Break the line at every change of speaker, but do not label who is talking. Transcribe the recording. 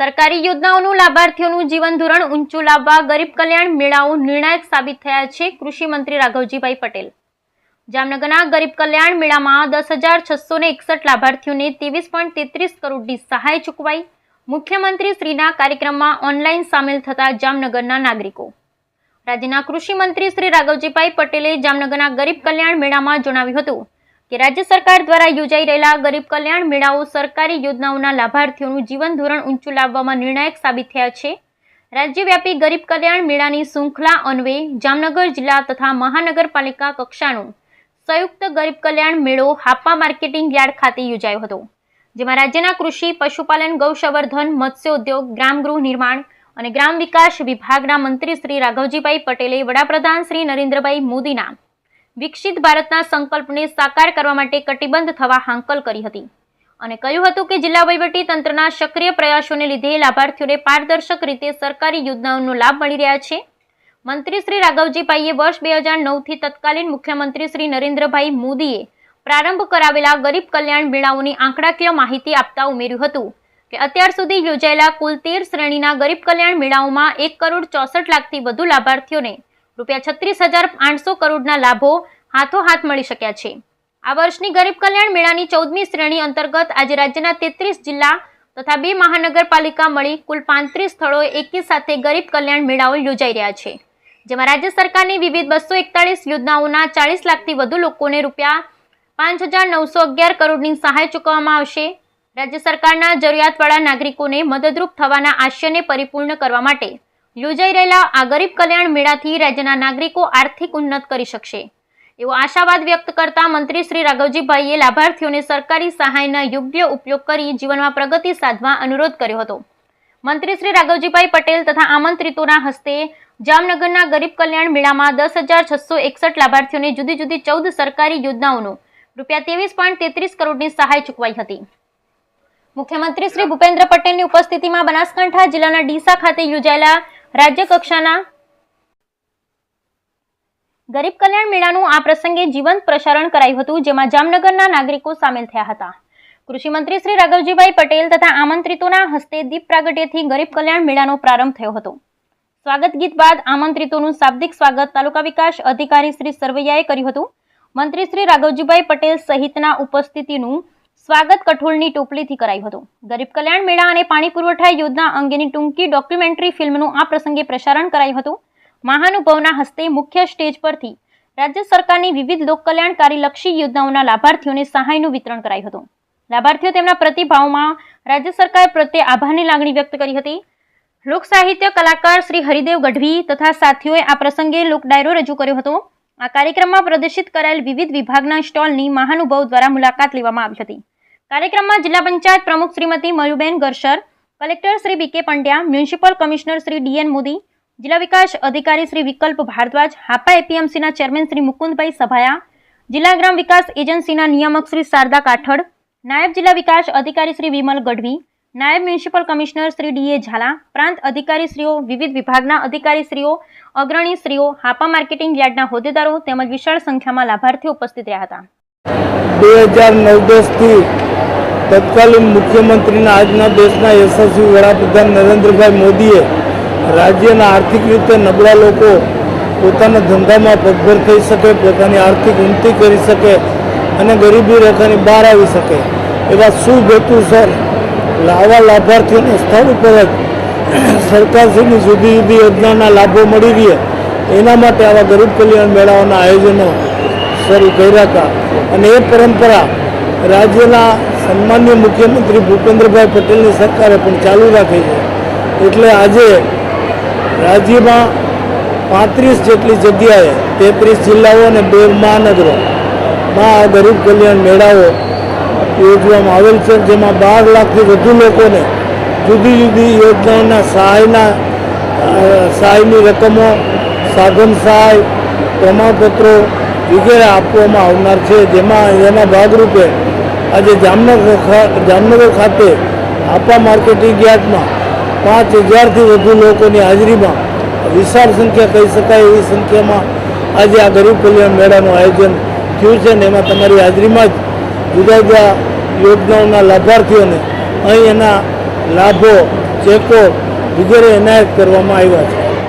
સરકારી યોજનાઓનું લાભાર્થીઓનું જીવન ધોરણ ઊંચું લાવવા ગરીબ કલ્યાણ મેળાઓ નિર્ણાયક સાબિત થયા છે કૃષિ મંત્રી રાઘવજીભાઈ પટેલ. જામનગરના ગરીબ કલ્યાણ મેળામાં દસ હજાર છસો ને એકસઠ લાભાર્થીઓને ત્રેવીસ પોઈન્ટ તેત્રીસ કરોડની સહાય ચૂકવાઈ. મુખ્યમંત્રી શ્રીના કાર્યક્રમમાં ઓનલાઈન સામેલ થતા જામનગરના નાગરિકો. રાજ્યના કૃષિ મંત્રી શ્રી રાઘવજીભાઈ પટેલે જામનગરના ગરીબ કલ્યાણ મેળામાં જણાવ્યું હતું કે રાજ્ય સરકાર દ્વારા યોજાઈ રહેલા ગરીબ કલ્યાણ મેળાઓ સરકારી યોજનાઓના લાભાર્થીઓનું જીવન ધોરણ ઊંચું લાવવામાં નિર્ણાયક સાબિત થયા છે. રાજ્યવ્યાપી ગરીબ કલ્યાણ મેળાની શૃંખલા અન્વયે જામનગર જિલ્લા તથા મહાનગરપાલિકા કક્ષાનો સંયુક્ત ગરીબ કલ્યાણ મેળો હાપા માર્કેટિંગ યાર્ડ ખાતે યોજાયો હતો, જેમાં રાજ્યના કૃષિ, પશુપાલન, ગૌસંવર્ધન, મત્સ્યોદ્યોગ, ગ્રામગૃહ નિર્માણ અને ગ્રામ વિકાસ વિભાગના મંત્રી શ્રી રાઘવજીભાઈ પટેલે વડાપ્રધાન શ્રી નરેન્દ્રભાઈ મોદીના વિકસિત ભારતના સંકલ્પને સાકાર કરવા માટે કટિબદ્ધ થવા હાંકલ કરી હતી અને કહ્યું હતું કે જિલ્લા વહીવટી તંત્રના સક્રિય પ્રયાસોને લીધે લાભાર્થીઓને પારદર્શક રીતે સરકારી યોજનાઓનો લાભ મળી રહ્યા છે. મંત્રી શ્રી રાઘવજીભાઈએ વર્ષ બે હજાર નવથી તત્કાલીન મુખ્યમંત્રી શ્રી નરેન્દ્રભાઈ મોદીએ પ્રારંભ કરાવેલા ગરીબ કલ્યાણ મેળાઓની આંકડાકીય માહિતી આપતા ઉમેર્યું હતું કે અત્યાર સુધી યોજાયેલા કુલ તેર શ્રેણીના ગરીબ કલ્યાણ મેળાઓમાં એક કરોડ ચોસઠ લાખથી વધુ લાભાર્થીઓને રૂપિયા છત્રીસ હજાર આઠસો કરોડના લાભો હાથોહાથ મળી શક્યા છે. આ વર્ષની ગરીબ કલ્યાણ મેળાની ચૌદમી શ્રેણી અંતર્ગત આજે રાજ્યના તેત્રીસ જિલ્લા તથા બે મહાનગરપાલિકા મળી કુલ પાંત્રીસ સ્થળોએ એકી સાથે ગરીબ કલ્યાણ મેળાઓ યોજાઈ રહ્યા છે. જેમાં રાજ્ય સરકારની વિવિધ બસો એકતાળીસ યોજનાઓના ચાળીસ લાખથી વધુ લોકોને રૂપિયા પાંચ હજાર નવસો અગિયાર કરોડની સહાય ચૂકવવામાં આવશે. રાજ્ય સરકારના જરૂરિયાતવાળા નાગરિકોને મદદરૂપ થવાના આશયને પરિપૂર્ણ કરવા માટે યોજાઈ રહેલા આ ગરીબ કલ્યાણ મેળાથી રાજ્યના નાગરિકો આર્થિક ઉન્નત કરી શકશે. એવો આશાવાદ વ્યક્ત કરતા મંત્રી શ્રી રાઘવજીભાઈએ લાભાર્થીઓને સરકારી સહાયના યોગ્ય ઉપયોગ કરી જીવનમાં પ્રગતિ સાધવા અનુરોધ કર્યો હતો. મંત્રી શ્રી રાઘવજીભાઈ પટેલ તથા આમંત્રિતોના હસ્તે જામનગરના ગરીબ કલ્યાણ મેળામાં દસ હજાર છસો એકસઠ લાભાર્થીઓને જુદી જુદી ચૌદ સરકારી યોજનાઓનો રૂપિયા ત્રેવીસ પોઈન્ટ તેત્રીસ કરોડની સહાય ચૂકવાઈ હતી. મુખ્યમંત્રી શ્રી ભૂપેન્દ્ર પટેલની ઉપસ્થિતિમાં બનાસકાંઠા જિલ્લાના ડીસા ખાતે યોજાયેલા રાજ્ય કક્ષાના ગરીબ કલ્યાણ મેળાનું આ પ્રસંગે જીવંત પ્રસારણ કરાયું હતું, જેમાં જામનગરના નાગરિકો સામેલ થયા હતા. કૃષિમંત્રી શ્રી રાઘવજીભાઈ પટેલ તથા આમંત્રિતોના હસ્તે દીપ પ્રાગટ્યથી ગરીબ કલ્યાણ મેળાનો પ્રારંભ થયો હતો. સ્વાગત ગીત બાદ આમંત્રિતોનું શાબ્દિક સ્વાગત તાલુકા વિકાસ અધિકારી શ્રી સરવૈયાએ કર્યું હતું. મંત્રી શ્રી રાઘવજીભાઈ પટેલ સહિતના ઉપસ્થિતિનું સ્વાગત કઠોળની ટોપલીથી કરાયું હતું. ગરીબ કલ્યાણ મેળા અને પાણી પુરવઠા યોજના અંગેની ટૂંકી ડોક્યુમેન્ટરી ફિલ્મનું આ પ્રસંગે પ્રસારણ કરાયું હતું. મહાનુભાવના હસ્તે મુખ્ય સ્ટેજ પરથી રાજ્ય સરકારની વિવિધ લોકકલ્યાણકારી લક્ષી યોજનાઓના લાભાર્થીઓને સહાયનું વિતરણ કરાયું હતું. લાભાર્થીઓ તેમના પ્રતિભાવમાં રાજ્ય સરકાર પ્રત્યે આભારની લાગણી વ્યક્ત કરી હતી. લોક સાહિત્ય કલાકાર શ્રી હરિદેવ ગઢવી તથા સાથીઓએ આ પ્રસંગે લોક ડાયરો રજૂ કર્યો હતો. આ કાર્યક્રમમાં પ્રદર્શિત કરાયેલ વિવિધ વિભાગના સ્ટોલની મહાનુભાવ દ્વારા મુલાકાત લેવામાં આવી હતી. કાર્યક્રમમાં જિલ્લા પંચાયત પ્રમુખ Shrimati Mayuben Garsar collector Shri B K Pandya, municipal commissioner Shri D N Modi, જિલ્લા વિકાસ અધિકારી શ્રી વિકલ્પ ભારદ્વાજ, હાપા એપીએમસીના ચેરમેન શ્રી મુકુંદભાઈ સભાયા, જિલ્લા ગ્રામ વિકાસ એજન્સીના નિયામક શ્રી શારદા કાઠડ, નાયબ જિલ્લા વિકાસ અધિકારી શ્રી વિમલ ગઢવી, નાયબ municipal commissioner Shri D A Zala, પ્રાંત અધિકારીશ્રીઓ વિવિધ વિભાગના અધિકારીશ્રીઓ અગ્રણીશ્રીઓ હાપા માર્કેટિંગ યાર્ડના હોદ્દેદારો તેમજ વિશાળ સંખ્યામાં લાભાર્થીઓ ઉપસ્થિત રહ્યા હતા.
બે હજાર નવ દસથી તત્કાલીન મુખ્યમંત્રીના આજના દેશના યશસ્વી વડાપ્રધાન નરેન્દ્રભાઈ મોદીએ રાજ્યના આર્થિક રીતે નબળા લોકો પોતાના ધંધામાં પગભર થઈ શકે, પોતાની આર્થિક ઉન્નતિ કરી શકે અને ગરીબી રેખાની બહાર આવી શકે. એવા શુભ હેતુસર આવા લાભાર્થીઓને સ્થળ ઉપર જ સરકારશ્રીની જુદી જુદી યોજનાના લાભો મળી રહે. એના માટે આવા ગરીબ કલ્યાણ મેળાઓના આયોજનો શરૂ કર્યા હતા. અને એ પરંપરા રાજ્યના સન્માન્ય મુખ્યમંત્રી ભૂપેન્દ્રભાઈ પટેલની સરકારે પણ ચાલુ રાખી છે. એટલે આજે રાજ્યમાં પાંત્રીસ જેટલી જગ્યાએ તેત્રીસ જિલ્લાઓ અને બે મહાનગરોમાં આ ગરીબ કલ્યાણ મેળાઓ યોજવામાં આવેલ છે, જેમાં બાર લાખથી વધુ લોકોને જુદી જુદી યોજનાઓના સહાયના સહાયની રકમો, સાધન સહાય, પ્રમાણપત્રો વગેરે આપવામાં આવનાર છે. જેમાં એના ભાગરૂપે આજે જામનગર જામનગર ખાતે આપા માર્કેટિંગ યાર્ડમાં પાંચ હજારથી વધુ લોકોની હાજરીમાં વિશાળ સંખ્યા કહી શકાય એવી સંખ્યામાં આજે આ ગરીબ કલ્યાણ મેળાનું આયોજન થયું છે ને એમાં તમારી હાજરીમાં જ જુદા જુદા યોજનાઓના લાભાર્થીઓને અહીં એના લાભો, ચેકો વગેરે એનાયત કરવામાં આવ્યા છે.